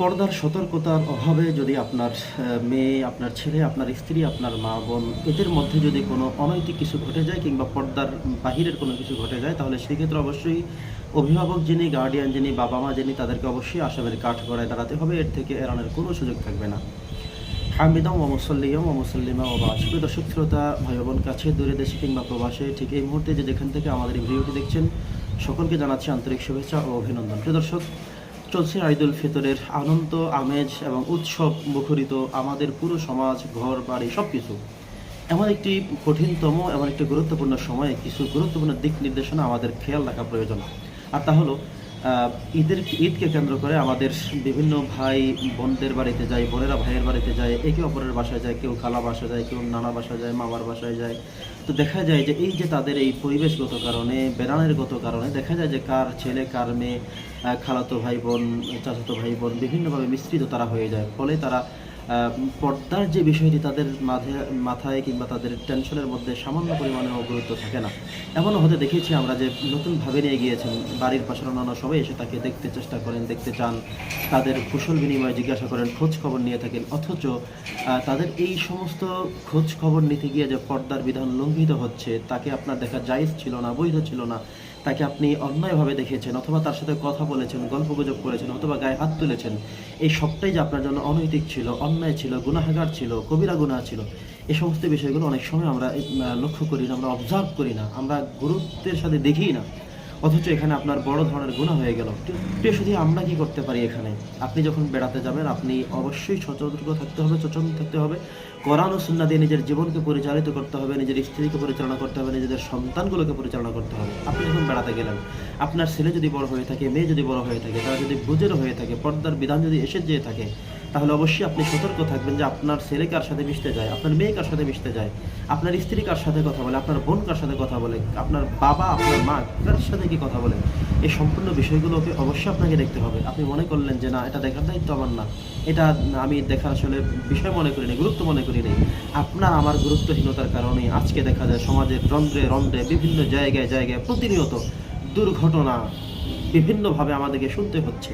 পর্দার সতর্কতার অভাবে যদি আপনার মেয়ে, আপনার ছেলে, আপনার স্ত্রী, আপনার মা, বোন এদের মধ্যে যদি কোনো অনৈতিক কিছু ঘটে যায় কিংবা পর্দার বাহিরের কোনো কিছু ঘটে যায়, তাহলে সেক্ষেত্রে অবশ্যই অভিভাবক যিনি গার্ডিয়ান যিনি, বাবা মা যিনি, তাদেরকে অবশ্যই আসামের কাঠ গড়ায় দাঁড়াতে হবে। এর থেকে এড়ানোর কোনো সুযোগ থাকবে না। হামিদাম ও মুসল্লিয়াম ও মুসল্লিমা ও বাস। প্রিয় দর্শক, শ্রোতা, ভাই বোন, কাছে, দূরে দেশে কিংবা প্রবাসে ঠিক এই মুহূর্তে যে যেখান থেকে আমাদের এই ভিডিওটি দেখছেন, সকলকে জানাচ্ছি আন্তরিক শুভেচ্ছা ও অভিনন্দন। প্রিয় দর্শক চলছে আইদুল ফিতরের আনন্দ, আমেজ এবং উৎসব মুখরিত আমাদের পুরো সমাজ, ঘর, বাড়ি সব কিছু এমন একটি কঠিনতম, এমন একটি গুরুত্বপূর্ণ সময়ে কিছু গুরুত্বপূর্ণ দিক নির্দেশনা আমাদের খেয়াল রাখা প্রয়োজন। আর তা হলো ঈদের ঈদকে কেন্দ্র করে আমাদের বিভিন্ন ভাই বোনদের বাড়িতে যায় বোনেরা ভাইয়ের বাড়িতে যায়, একে অপরের বাসায় যায়, কেউ খালা বাসা যায়, কেউ নানা বাসায় যায়, মামার বাসায় যায়। তো দেখা যায় যে এই যে তাদের এই পরিবেশগত কারণে বেড়ানের গত কারণে দেখা যায় যে কার ছেলে, কার মেয়ে খালাতো ভাই বোন, চাচাতো ভাই বোন বিভিন্নভাবে মিশ্রিত তারা হয়ে যায়। ফলে তারা পর্দার যে বিষয়টি তাদের মাঝে, মাথায় কিংবা তাদের টেনশনের মধ্যে সামান্য পরিমাণেও গুরুত্ব থাকে না। এমনও হতে দেখেছি আমরা যে নতুনভাবে নিয়ে গিয়েছেন, বাড়ির পাশে অন্যান্য সবাই এসে তাকে দেখতে চেষ্টা করেন, দেখতে চান, তাদের কুশল বিনিময় জিজ্ঞাসা করেন, খোঁজ খবর নিয়ে থাকেন, অথচ তাদের এই সমস্ত খোঁজ খবর নিতে গিয়ে যে পর্দার বিধান লঙ্ঘিত হচ্ছে, তাকে আপনার দেখা জায়েজ ছিল না, বৈধ ছিল না তাকে আপনি অন্যায়ভাবে দেখেছেন অথবা তার সাথে কথা বলেছেন, গল্প গুজব করেছেন অথবা গায়ে হাত তুলেছেন, এই সবটাই যে আপনার জন্য অনৈতিক ছিল, অন্যায় ছিল, গুনাহাগার ছিল, কবিরা গুনাহ ছিল এই সমস্ত বিষয়গুলো অনেক সময় আমরা লক্ষ্য করি না, আমরা অবজার্ভ করি না, আমরা গুরুত্বের সাথে দেখি না। অথচ এখানে আপনার বড় ধরনের গুণা হয়ে গেল। প্রিয় শুধু আমরা কি করতে পারি এখানে? আপনি যখন বেড়াতে যাবেন, আপনি অবশ্যই সতর্ক থাকতে হবে, সচেতন থাকতে হবে। কোরআন ও সুন্না দিয়ে নিজের জীবনকে পরিচালিত করতে হবে, নিজের স্ত্রীকে পরিচালনা করতে হবে, নিজেদের সন্তানগুলোকে পরিচালনা করতে হবে। আপনি যখন বেড়াতে গেলেন, আপনার ছেলে যদি বড় হয়ে থাকে, মেয়ে যদি বড় হয়ে থাকে, তারা যদি বুঝের হয়ে থাকে, পর্দার বিধান যদি এসে যেয়ে থাকে তাহলে অবশ্যই আপনি সতর্ক থাকবেন যে আপনার ছেলে কার সাথে মিশতে যায়, আপনার মেয়ে কার সাথে মিশতে যায়, আপনার স্ত্রী কার সাথে কথা বলে, আপনার বোন কার সাথে কথা বলে, আপনার বাবা, আপনার মা কার সাথে কি কথা বলে, এই সম্পূর্ণ বিষয়গুলোকে অবশ্যই আপনাকে দেখতে হবে। আপনি মনে করলেন যে, না, এটা দেখার দায়িত্ব আমার না। এটা আমি দেখার আসলে বিষয় মনে করি নাই গুরুত্ব মনে করি নাই আপনার আমার গুরুত্বহীনতার কারণে আজকে দেখা যায় সমাজের রন্ধ্রে রন্ধ্রে বিভিন্ন জায়গায় জায়গায় প্রতিনিয়ত দুর্ঘটনা বিভিন্নভাবে আমাদেরকে শুনতে হচ্ছে।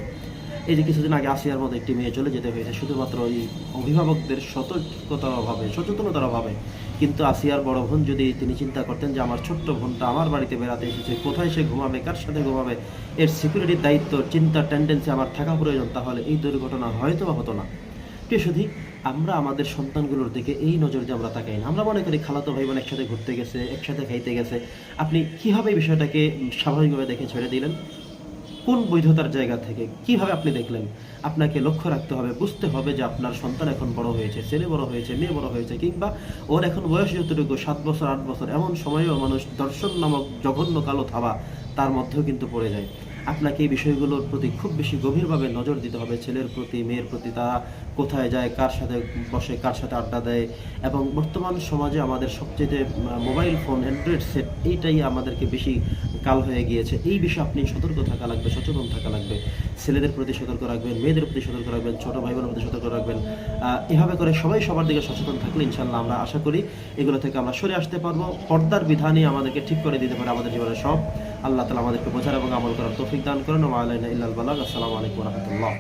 এই যে কিছুদিন আগে আসিয়ার মতো একটি মেয়ে চলে যেতে হয়েছে, শুধুমাত্র ওই অভিভাবকদের সতর্কতার অভাবে সচেতনতার অভাবে। কিন্তু আসিয়ার বড় বোন যদি তিনি চিন্তা করতেন যে আমার ছোট্ট বোনটা আমার বাড়িতে বেড়াতে এসেছে, কোথায় সে ঘুমাবে, কার সাথে ঘুমাবে, এর সিকিউরিটির দায়িত্ব, চিন্তা টেন্ডেন্সি আমার থাকা প্রয়োজন, তাহলে এই দুর্ঘটনা হয়তো বা হতো না। প্রিয় আমরা আমাদের সন্তানগুলোর দিকে এই নজর দিয়ে আমরা তাকাই না, আমরা মনে করি খালাতো ভাই বোন একসাথে ঘুরতে গেছে, একসাথে খাইতে গেছে। আপনি কীভাবে এই বিষয়টাকে স্বাভাবিকভাবে দেখে ছেড়ে দিলেন? কোন বৈধতার জায়গা থেকে? কীভাবে আপনি দেখলেন? আপনাকে লক্ষ্য রাখতে হবে, বুঝতে হবে যে আপনার সন্তান এখন বড় হয়েছে, ছেলে বড় হয়েছে, মেয়ে বড় হয়েছে, কিংবা ওর এখন বয়স যতটুকু, সাত বছর, আট বছর, এমন সময়েও মানুষ দর্শন নামক জঘন্য কালো থাবা তার মধ্যেও কিন্তু পড়ে যায়। আপনাকে এই বিষয়গুলোর প্রতি খুব বেশি গভীরভাবে নজর দিতে হবে। ছেলের প্রতি, মেয়ের প্রতি তারা কোথায় যায়, কার সাথে বসে, কার সাথে আড্ডা দেয়? এবং বর্তমান সমাজে আমাদের সবচেয়ে মোবাইল ফোন, অ্যান্ড্রয়েড সেট এইটাই আমাদেরকে বেশি কাল হয়ে গিয়েছে। এই বিষয়ে আপনি সতর্ক থাকা লাগবে, সচেতন থাকা লাগবে। ছেলেদের প্রতি সতর্ক রাখবেন, মেয়েদের প্রতি সতর্ক রাখবেন, ছোট ভাই বোনের প্রতি সতর্ক রাখবেন। এভাবে করে সবাই সবার দিকে সচেতন থাকলে ইনশাল্লাহ আমরা আশা করি এগুলো থেকে আমরা সরে আসতে পারব। পর্দার বিধানই আমাদেরকে ঠিক করে দিতে পারে আমাদের জীবনের সব। আল্লাহ তালা আমাদেরকে বোঝার এবং আমল করার তৌফিক দান করেন। আসসালামু আলাইকুম রহমতুল্লাহ।